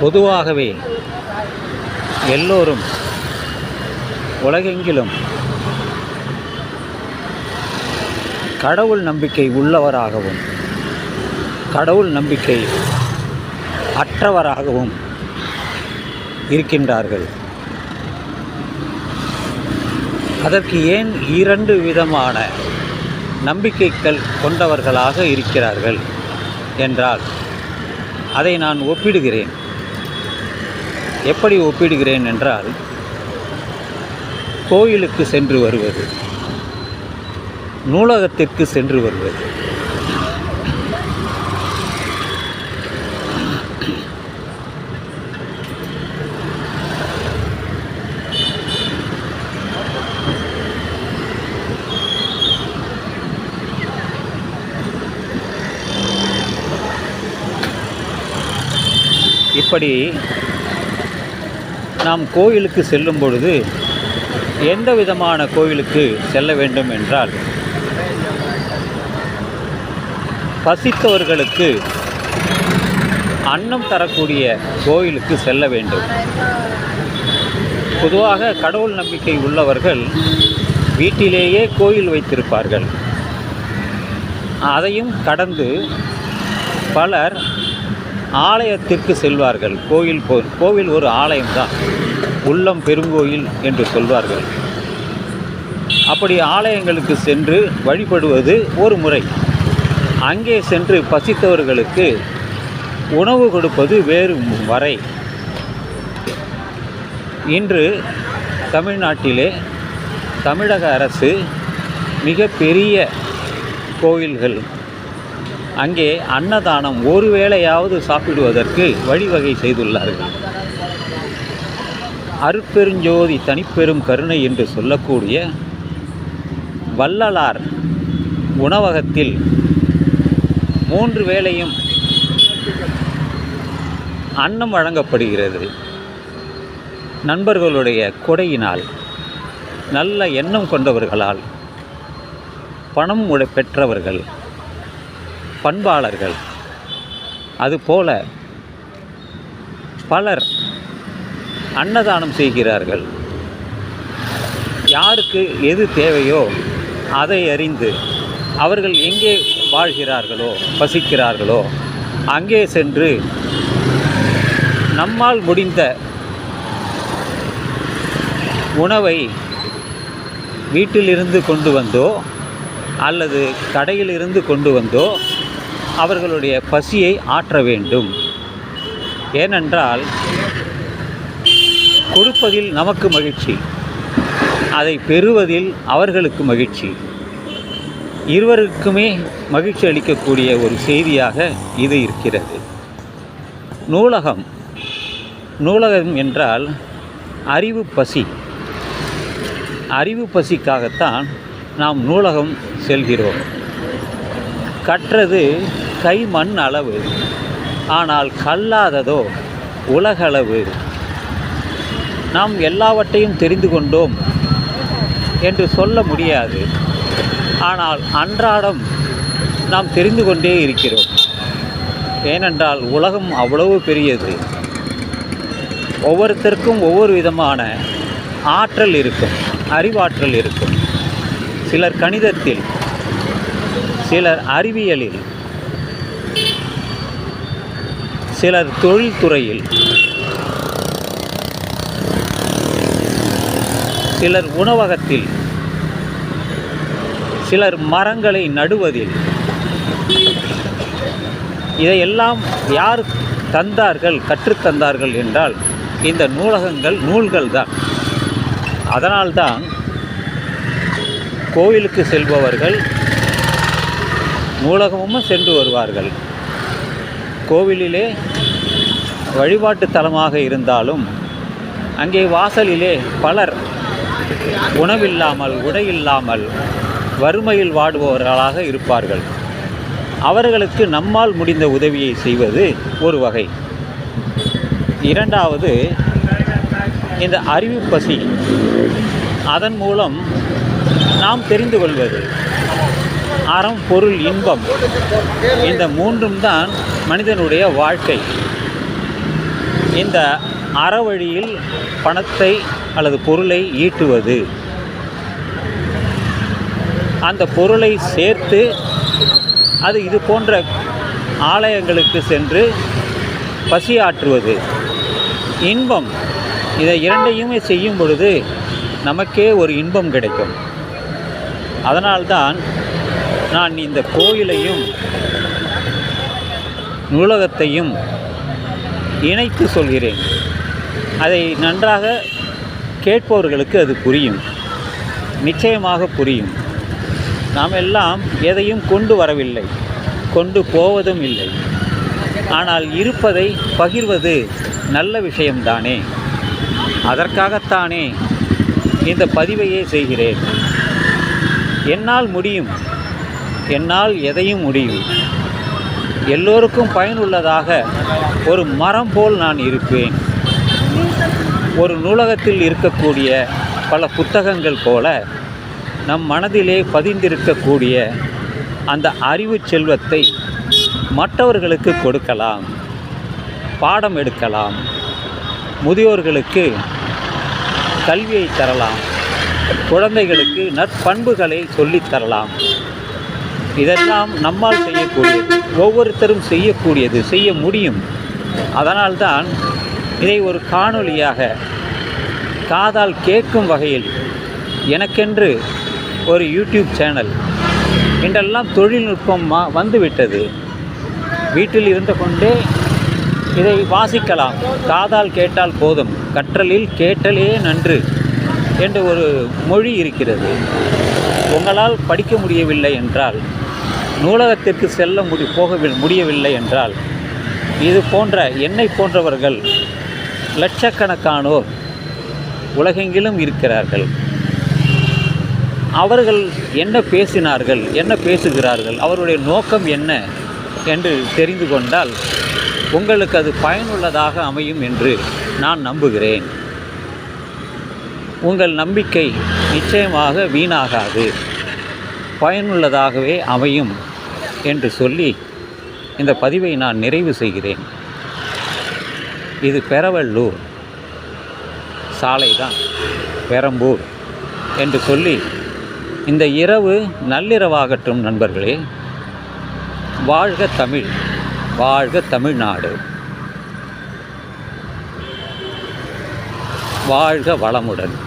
பொதுவாகவே எல்லோரும் உலகெங்கிலும் கடவுள் நம்பிக்கை உள்ளவராகவும் கடவுள் நம்பிக்கை அற்றவராகவும் இருக்கின்றார்கள். அதற்கு ஏன் இரண்டு விதமான நம்பிக்கைகள் கொண்டவர்களாக இருக்கிறார்கள் என்றால் அதை நான் ஒப்பிடுகிறேன். எப்படி ஒப்பிடுகிறேன் என்றால் கோயிலுக்கு சென்று வருவது நூலகத்திற்கு சென்று வருவது இப்படி நாம் கோயிலுக்கு செல்லும் பொழுது எந்த விதமான கோயிலுக்கு செல்ல வேண்டும் என்றால் பசித்தவர்களுக்கு அன்னம் தரக்கூடிய கோயிலுக்கு செல்ல வேண்டும். பொதுவாக கடவுள் நம்பிக்கை உள்ளவர்கள் வீட்டிலேயே கோயில் வைத்திருப்பார்கள். அதையும் கடந்து பலர் ஆலயத்திற்கு செல்வார்கள். கோயில் போ கோவில் ஒரு ஆலயம்தான். உள்ளம் பெருங்கோயில் என்று சொல்வார்கள். அப்படி ஆலயங்களுக்கு சென்று வழிபடுவது ஒரு முறை. அங்கே சென்று பசித்தவர்களுக்கு உணவு கொடுப்பது வேறு வரை. இன்று தமிழ்நாட்டிலே தமிழக அரசு மிகப்பெரிய கோவில்கள் கோயில்கள் அங்கே அன்னதானம் ஒரு வேளையாவது சாப்பிடுவதற்கு வழிவகை செய்துள்ளார்கள். அருட்பெருஞ்சோதி தனிப்பெரும் கருணை என்று சொல்லக்கூடிய வள்ளலார் உணவகத்தில் மூன்று வேளையும் அன்னம் வழங்கப்படுகிறது. நண்பர்களுடைய கொடையினால் நல்ல எண்ணம் கொண்டவர்களால் பணம் பெற்றவர்கள் பண்பாளர்கள். அதுபோல பலர் அன்னதானம் செய்கிறார்கள். யாருக்கு எது தேவையோ அதை அறிந்து அவர்கள் எங்கே வாழ்கிறார்களோ பசிக்கிறார்களோ அங்கே சென்று நம்மால் முடிந்த உணவை வீட்டிலிருந்து கொண்டு வந்தோ அல்லது கடையிலிருந்து கொண்டு வந்தோ அவர்களுடைய பசியை ஆற்ற வேண்டும். ஏனென்றால் கொடுப்பதில் நமக்கு மகிழ்ச்சி அதை பெறுவதில் அவர்களுக்கு மகிழ்ச்சி. இருவருக்குமே மகிழ்ச்சி அளிக்கக்கூடிய ஒரு செய்தியாக இது இருக்கிறது. நூலகம். நூலகம் என்றால் அறிவு பசி. அறிவு பசிக்காகத்தான் நாம் நூலகம் செல்கிறோம். கற்றது கை மண் அளவு ஆனால் கல்லாததோ உலகளவு. நாம் எல்லாவற்றையும் தெரிந்து கொண்டோம் என்று சொல்ல முடியாது. ஆனால் அன்றாடம் நாம் தெரிந்து கொண்டே இருக்கிறோம். ஏனென்றால் உலகம் அவ்வளவு பெரியது. ஒவ்வொருத்தருக்கும் ஒவ்வொரு விதமான ஆற்றல் இருக்கும் அறிவாற்றல் இருக்கும். சிலர் கணிதத்தில் சிலர் அறிவியலில் சிலர் தொழில்துறையில் சிலர் உணவகத்தில் சிலர் மரங்களை நடுவதில். இதையெல்லாம் யார் தந்தார்கள் கற்றுத்தந்தார்கள் என்றால் இந்த நூலகங்கள் நூல்கள் தான். அதனால்தான் கோவிலுக்கு செல்பவர்கள் நூலகமும் சென்று வருவார்கள். கோவிலிலே வழிபாட்டு தலமாக இருந்தாலும் அங்கே வாசலிலே பலர் உணவில்லாமல் உடையில்லாமல் வறுமையில் வாடுபவர்களாக இருப்பார்கள். அவர்களுக்கு நம்மால் முடிந்த உதவியை செய்வது ஒரு வகை. இரண்டாவது இந்த அறிவு பசி அதன் மூலம் நாம் தெரிந்து கொள்வது. அறம் பொருள் இன்பம். இந்த மூன்றும் தான் மனிதனுடைய வாழ்க்கை. இந்த அறவழியில் பணத்தை அல்லது பொருளை ஈட்டுவது. அந்த பொருளை சேர்த்து அது இது போன்ற ஆலயங்களுக்கு சென்று பசியாற்றுவது. இன்பம். இதை இரண்டையுமே செய்யும் பொழுது நமக்கே ஒரு இன்பம் கிடைக்கும். அதனால்தான் நான் இந்த கோயிலையும் நூலகத்தையும் இணைத்து சொல்கிறேன். அதை நன்றாக கேட்பவர்களுக்கு அது புரியும். நிச்சயமாக புரியும். நாம் எல்லாம் எதையும் கொண்டு வரவில்லை. கொண்டு போவதும் இல்லை. ஆனால் இருப்பதை பகிர்வது நல்ல விஷயம்தானே. அதற்காகத்தானே இந்த பதிவையே செய்கிறேன். என்னால் முடியும். என்னால் எதையும் முடியும் எல்லோருக்கும் பயனுள்ளதாக ஒரு மரம் போல் நான் இருப்பேன். ஒரு நூலகத்தில் இருக்கக்கூடிய பல புத்தகங்கள் போல நம் மனதிலே பதிந்திருக்கக்கூடிய அந்த அறிவு செல்வத்தை மற்றவர்களுக்கு கொடுக்கலாம். பாடம் எடுக்கலாம். முதியோர்களுக்கு கல்வியை தரலாம். குழந்தைகளுக்கு நற்பண்புகளை சொல்லித் தரலாம். இதெல்லாம் நம்மால் செய்யக்கூடியது. ஒவ்வொருத்தரும் செய்யக்கூடியது செய்ய முடியும். அதனால்தான் இதை ஒரு காணொளியாக காதால் கேட்கும் வகையில் எனக்கென்று ஒரு யூடியூப் சேனல் இன்றெல்லாம் தொழில்நுட்பம் மா- வந்துவிட்டது. வீட்டில் இருந்து கொண்டே இதை வாசிக்கலாம். காதால் கேட்டால் போதும். கற்றலில் கேட்டலே நன்று என்று ஒரு மொழி இருக்கிறது. உங்களால் படிக்க முடியவில்லை என்றால் நூலகத்திற்கு செல்ல முடி போக முடியவில்லை என்றால் இது போன்ற என்னை போன்றவர்கள் லட்சக்கணக்கானோர் உலகெங்கிலும் இருக்கிறார்கள். அவர்கள் என்ன பேசினார்கள் என்ன பேசுகிறார்கள் அவருடைய நோக்கம் என்ன என்று தெரிந்து கொண்டால் உங்களுக்கு அது பயனுள்ளதாக அமையும் என்று நான் நம்புகிறேன். உங்கள் நம்பிக்கை நிச்சயமாக வீணாகாது. பயனுள்ளதாகவே அமையும் என்று சொல்லி இந்த பதிவை நான் நிறைவு செய்கிறேன். இது பெரவள்ளூர் சாலை தான் பெரம்பூர் என்று சொல்லி இந்த இரவு நள்ளிரவாகட்டும் நண்பர்களே. வாழ்க தமிழ் வாழ்க தமிழ்நாடு. வாழ்க வளமுடன்.